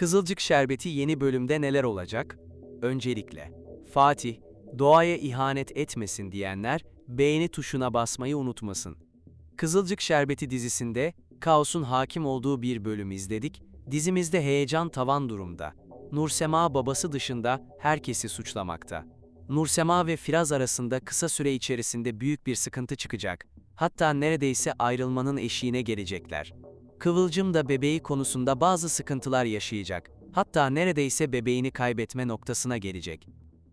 Kızılcık Şerbeti yeni bölümde neler olacak? Öncelikle, Fatih, doğaya ihanet etmesin diyenler beğeni tuşuna basmayı unutmasın. Kızılcık Şerbeti dizisinde kaosun hakim olduğu bir bölüm izledik. Dizimizde heyecan tavan durumda. Nursema babası dışında herkesi suçlamakta. Nursema ve Firaz arasında kısa süre içerisinde büyük bir sıkıntı çıkacak. Hatta neredeyse ayrılmanın eşiğine gelecekler. Kıvılcım da bebeği konusunda bazı sıkıntılar yaşayacak. Hatta neredeyse bebeğini kaybetme noktasına gelecek.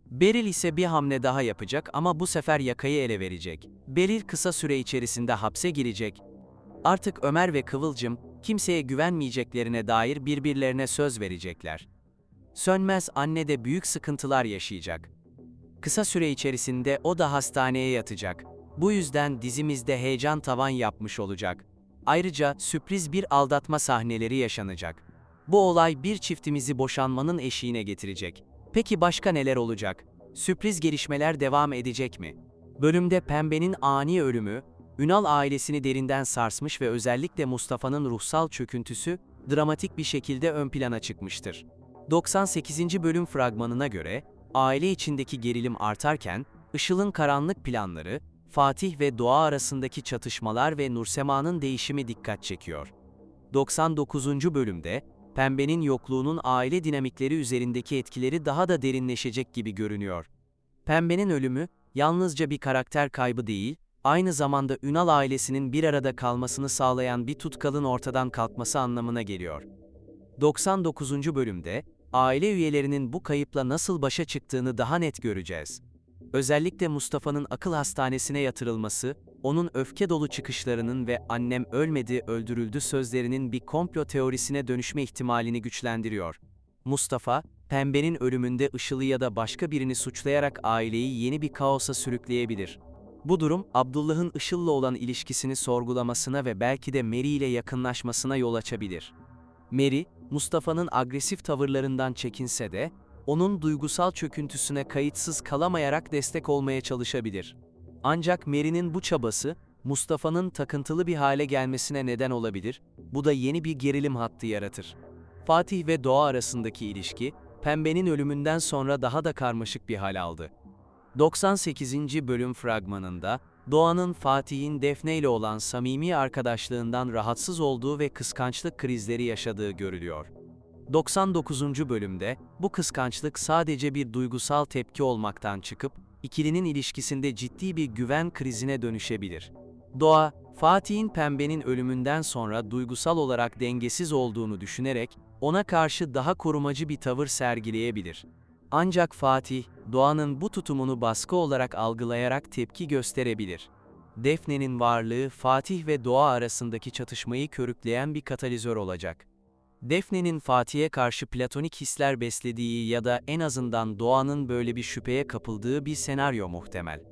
Beril ise bir hamle daha yapacak ama bu sefer yakayı ele verecek. Beril kısa süre içerisinde hapse girecek. Artık Ömer ve Kıvılcım kimseye güvenmeyeceklerine dair birbirlerine söz verecekler. Sönmez anne de büyük sıkıntılar yaşayacak. Kısa süre içerisinde o da hastaneye yatacak. Bu yüzden dizimizde heyecan tavan yapmış olacak. Ayrıca sürpriz bir aldatma sahneleri yaşanacak. Bu olay bir çiftimizi boşanmanın eşiğine getirecek. Peki başka neler olacak? Sürpriz gelişmeler devam edecek mi? Bölümde Pembe'nin ani ölümü, Ünal ailesini derinden sarsmış ve özellikle Mustafa'nın ruhsal çöküntüsü dramatik bir şekilde ön plana çıkmıştır. 98. bölüm fragmanına göre, aile içindeki gerilim artarken, Işıl'ın karanlık planları, Fatih ve Doğa arasındaki çatışmalar ve Nursema'nın değişimi dikkat çekiyor. 99. bölümde, Pembe'nin yokluğunun aile dinamikleri üzerindeki etkileri daha da derinleşecek gibi görünüyor. Pembe'nin ölümü, yalnızca bir karakter kaybı değil, aynı zamanda Ünal ailesinin bir arada kalmasını sağlayan bir tutkalın ortadan kalkması anlamına geliyor. 99. bölümde, aile üyelerinin bu kayıpla nasıl başa çıktığını daha net göreceğiz. Özellikle Mustafa'nın akıl hastanesine yatırılması, onun öfke dolu çıkışlarının ve annem ölmedi, öldürüldü sözlerinin bir komplo teorisine dönüşme ihtimalini güçlendiriyor. Mustafa, Pembe'nin ölümünde Işıl'ı ya da başka birini suçlayarak aileyi yeni bir kaosa sürükleyebilir. Bu durum, Abdullah'ın Işıl'la olan ilişkisini sorgulamasına ve belki de Mary ile yakınlaşmasına yol açabilir. Mary, Mustafa'nın agresif tavırlarından çekinse de, onun duygusal çöküntüsüne kayıtsız kalamayarak destek olmaya çalışabilir. Ancak Mary'nin bu çabası, Mustafa'nın takıntılı bir hale gelmesine neden olabilir, bu da yeni bir gerilim hattı yaratır. Fatih ve Doğa arasındaki ilişki, Pembe'nin ölümünden sonra daha da karmaşık bir hal aldı. 98. bölüm fragmanında, Doğan'ın Fatih'in Defne ile olan samimi arkadaşlığından rahatsız olduğu ve kıskançlık krizleri yaşadığı görülüyor. 99. bölümde, bu kıskançlık sadece bir duygusal tepki olmaktan çıkıp, ikilinin ilişkisinde ciddi bir güven krizine dönüşebilir. Doğa, Fatih'in Pembe'nin ölümünden sonra duygusal olarak dengesiz olduğunu düşünerek, ona karşı daha korumacı bir tavır sergileyebilir. Ancak Fatih, Doğan'ın bu tutumunu baskı olarak algılayarak tepki gösterebilir. Defne'nin varlığı Fatih ve Doğa arasındaki çatışmayı körükleyen bir katalizör olacak. Defne'nin Fatih'e karşı platonik hisler beslediği ya da en azından Doğan'ın böyle bir şüpheye kapıldığı bir senaryo muhtemel.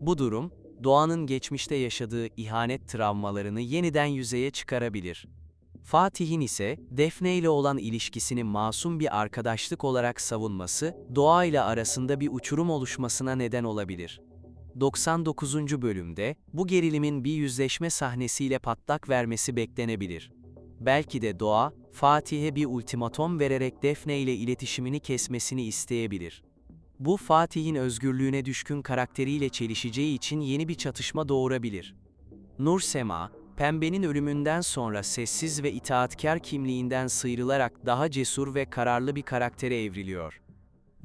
Bu durum, Doğan'ın geçmişte yaşadığı ihanet travmalarını yeniden yüzeye çıkarabilir. Fatih'in ise Defne ile olan ilişkisini masum bir arkadaşlık olarak savunması, Doğa ile arasında bir uçurum oluşmasına neden olabilir. 99. bölümde bu gerilimin bir yüzleşme sahnesiyle patlak vermesi beklenebilir. Belki de Doğa, Fatih'e bir ultimatom vererek Defne ile iletişimini kesmesini isteyebilir. Bu Fatih'in özgürlüğüne düşkün karakteriyle çelişeceği için yeni bir çatışma doğurabilir. Nur Sema, Pembe'nin ölümünden sonra sessiz ve itaatkar kimliğinden sıyrılarak daha cesur ve kararlı bir karaktere evriliyor.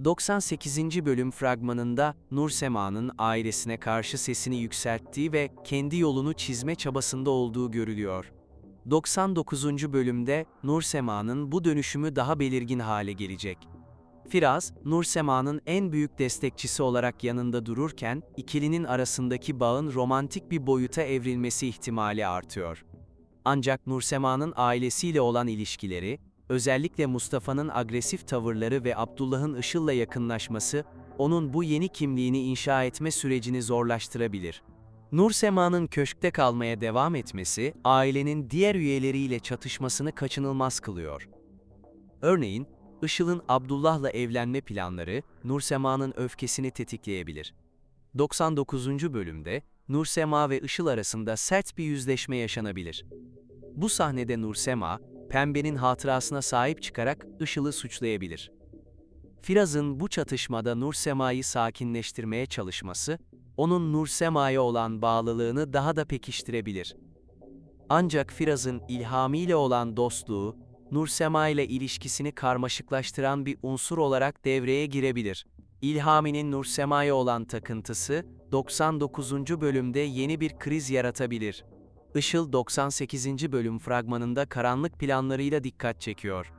98. bölüm fragmanında Nur Sema'nın ailesine karşı sesini yükselttiği ve kendi yolunu çizme çabasında olduğu görülüyor. 99. bölümde Nur Sema'nın bu dönüşümü daha belirgin hale gelecek. Firaz, Nur Sema'nın en büyük destekçisi olarak yanında dururken, ikilinin arasındaki bağın romantik bir boyuta evrilmesi ihtimali artıyor. Ancak Nur Sema'nın ailesiyle olan ilişkileri, özellikle Mustafa'nın agresif tavırları ve Abdullah'ın Işıl'la yakınlaşması, onun bu yeni kimliğini inşa etme sürecini zorlaştırabilir. Nur Sema'nın köşkte kalmaya devam etmesi, ailenin diğer üyeleriyle çatışmasını kaçınılmaz kılıyor. Örneğin, Işıl'ın Abdullah'la evlenme planları, Nursema'nın öfkesini tetikleyebilir. 99. bölümde, Nursema ve Işıl arasında sert bir yüzleşme yaşanabilir. Bu sahnede Nursema, Pembe'nin hatırasına sahip çıkarak Işıl'ı suçlayabilir. Firaz'ın bu çatışmada Nursema'yı sakinleştirmeye çalışması, onun Nursema'ya olan bağlılığını daha da pekiştirebilir. Ancak Firaz'ın İlhami ile olan dostluğu, Nursema ile ilişkisini karmaşıklaştıran bir unsur olarak devreye girebilir. İlhami'nin Nursema'ya olan takıntısı, 99. bölümde yeni bir kriz yaratabilir. Işıl 98. bölüm fragmanında karanlık planlarıyla dikkat çekiyor.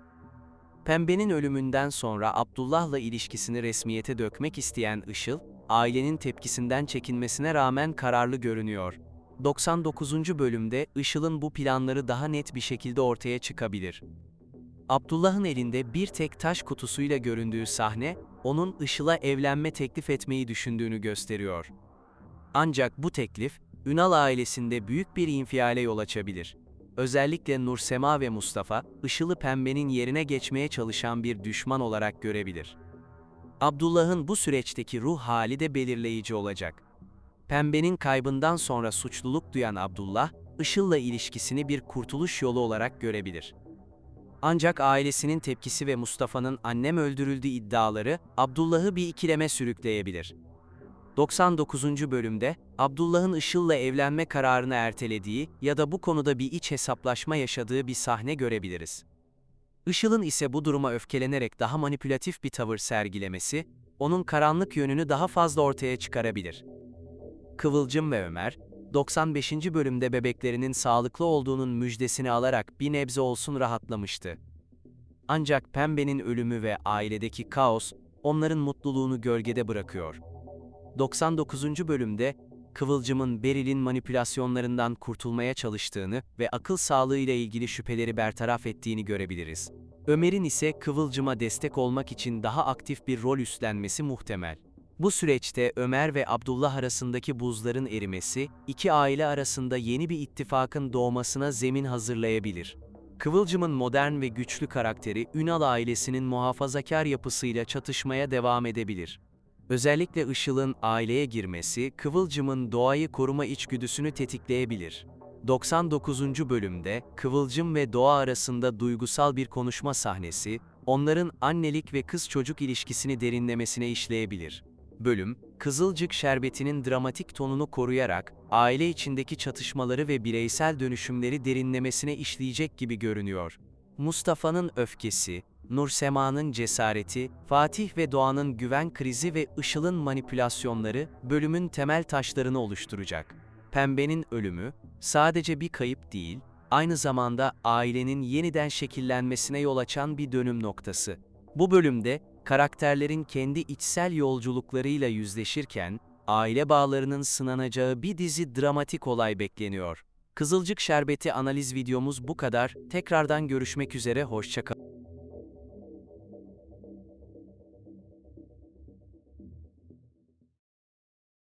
Pembe'nin ölümünden sonra Abdullah'la ilişkisini resmiyete dökmek isteyen Işıl, ailenin tepkisinden çekinmesine rağmen kararlı görünüyor. 99. bölümde Işıl'ın bu planları daha net bir şekilde ortaya çıkabilir. Abdullah'ın elinde bir tek taş kutusuyla göründüğü sahne, onun Işıl'a evlenme teklif etmeyi düşündüğünü gösteriyor. Ancak bu teklif, Ünal ailesinde büyük bir infiale yol açabilir. Özellikle Nursema ve Mustafa, Işıl'ı pembenin yerine geçmeye çalışan bir düşman olarak görebilir. Abdullah'ın bu süreçteki ruh hali de belirleyici olacak. Pembenin kaybından sonra suçluluk duyan Abdullah, Işıl'la ilişkisini bir kurtuluş yolu olarak görebilir. Ancak ailesinin tepkisi ve Mustafa'nın annem öldürüldü iddiaları Abdullah'ı bir ikileme sürükleyebilir. 99. bölümde Abdullah'ın Işıl'la evlenme kararını ertelediği ya da bu konuda bir iç hesaplaşma yaşadığı bir sahne görebiliriz. Işıl'ın ise bu duruma öfkelenerek daha manipülatif bir tavır sergilemesi, onun karanlık yönünü daha fazla ortaya çıkarabilir. Kıvılcım ve Ömer, 95. bölümde bebeklerinin sağlıklı olduğunun müjdesini alarak bir nebze olsun rahatlamıştı. Ancak Pembe'nin ölümü ve ailedeki kaos, onların mutluluğunu gölgede bırakıyor. 99. bölümde, Kıvılcım'ın Beril'in manipülasyonlarından kurtulmaya çalıştığını ve akıl sağlığı ile ilgili şüpheleri bertaraf ettiğini görebiliriz. Ömer'in ise Kıvılcım'a destek olmak için daha aktif bir rol üstlenmesi muhtemel. Bu süreçte Ömer ve Abdullah arasındaki buzların erimesi, iki aile arasında yeni bir ittifakın doğmasına zemin hazırlayabilir. Kıvılcım'ın modern ve güçlü karakteri Ünal ailesinin muhafazakar yapısıyla çatışmaya devam edebilir. Özellikle Işıl'ın aileye girmesi, Kıvılcım'ın doğayı koruma içgüdüsünü tetikleyebilir. 99. bölümde, Kıvılcım ve Doğa arasında duygusal bir konuşma sahnesi, onların annelik ve kız çocuk ilişkisini derinlemesine işleyebilir. Bölüm, Kızılcık Şerbeti'nin dramatik tonunu koruyarak, aile içindeki çatışmaları ve bireysel dönüşümleri derinlemesine işleyecek gibi görünüyor. Mustafa'nın öfkesi, Nursema'nın cesareti, Fatih ve Doğan'ın güven krizi ve Işıl'ın manipülasyonları bölümün temel taşlarını oluşturacak. Pembe'nin ölümü sadece bir kayıp değil, aynı zamanda ailenin yeniden şekillenmesine yol açan bir dönüm noktası. Bu bölümde karakterlerin kendi içsel yolculuklarıyla yüzleşirken aile bağlarının sınanacağı bir dizi dramatik olay bekleniyor. Kızılcık Şerbeti analiz videomuz bu kadar. Tekrardan görüşmek üzere, hoşçakalın.